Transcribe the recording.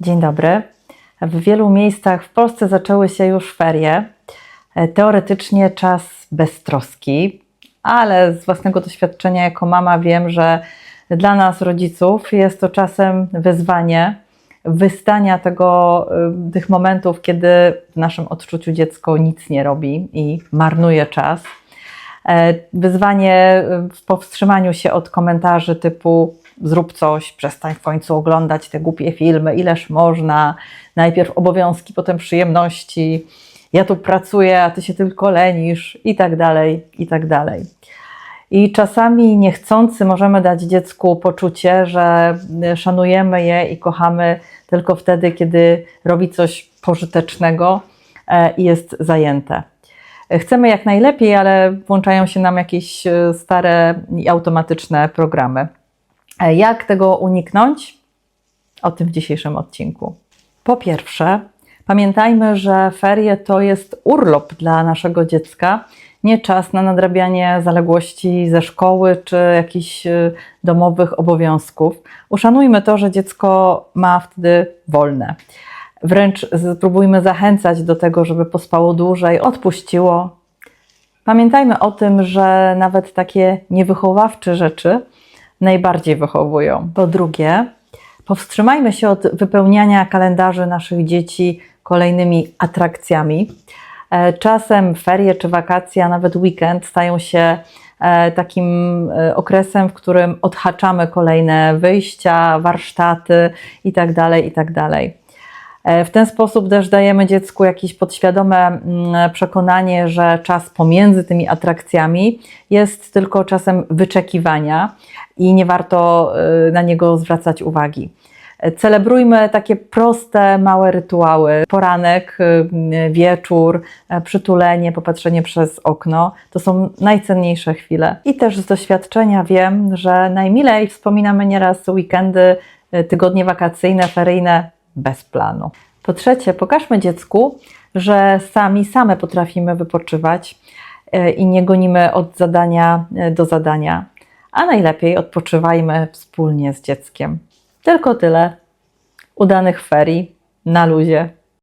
Dzień dobry. W wielu miejscach w Polsce zaczęły się już ferie. E, Teoretycznie czas beztroski, ale z własnego doświadczenia jako mama wiem, że dla nas, rodziców, jest to czasem wyzwanie wystania tego, y, tych momentów, kiedy w naszym odczuciu dziecko nic nie robi i marnuje czas. E, Wyzwanie y, w powstrzymaniu się od komentarzy typu zrób coś, przestań w końcu oglądać te głupie filmy, ileż można, najpierw obowiązki, potem przyjemności, ja tu pracuję, a ty się tylko lenisz i tak dalej, i tak dalej. I czasami niechcący możemy dać dziecku poczucie, że szanujemy je i kochamy tylko wtedy, kiedy robi coś pożytecznego e, i jest zajęte. Chcemy jak najlepiej, ale włączają się nam jakieś e, stare i automatyczne programy. E, Jak tego uniknąć? O tym w dzisiejszym odcinku. Po pierwsze, pamiętajmy, że ferie to jest urlop dla naszego dziecka, nie czas na nadrabianie zaległości ze szkoły czy jakichś e, domowych obowiązków. Uszanujmy to, że dziecko ma wtedy wolne. Wręcz spróbujmy zachęcać do tego, żeby pospało dłużej, odpuściło. Pamiętajmy o tym, że nawet takie niewychowawcze rzeczy najbardziej wychowują. Po drugie, powstrzymajmy się od wypełniania kalendarzy naszych dzieci kolejnymi atrakcjami. E, Czasem ferie czy wakacje, a nawet weekend stają się e, takim e, okresem, w którym odhaczamy kolejne wyjścia, warsztaty itd. itd. E, W ten sposób też dajemy dziecku jakieś podświadome mm, przekonanie, że czas pomiędzy tymi atrakcjami jest tylko czasem wyczekiwania i nie warto y, na niego zwracać uwagi. E, Celebrujmy takie proste, małe rytuały. Poranek, wieczór, e, przytulenie, popatrzenie przez okno to są najcenniejsze chwile. I też z doświadczenia wiem, że najmilej wspominamy nieraz weekendy, tygodnie wakacyjne, feryjne bez planu. Po trzecie, pokażmy dziecku, że sami, same potrafimy wypoczywać e, i nie gonimy od zadania e, do zadania, a najlepiej odpoczywajmy wspólnie z dzieckiem. Tylko tyle. Udanych ferii na luzie.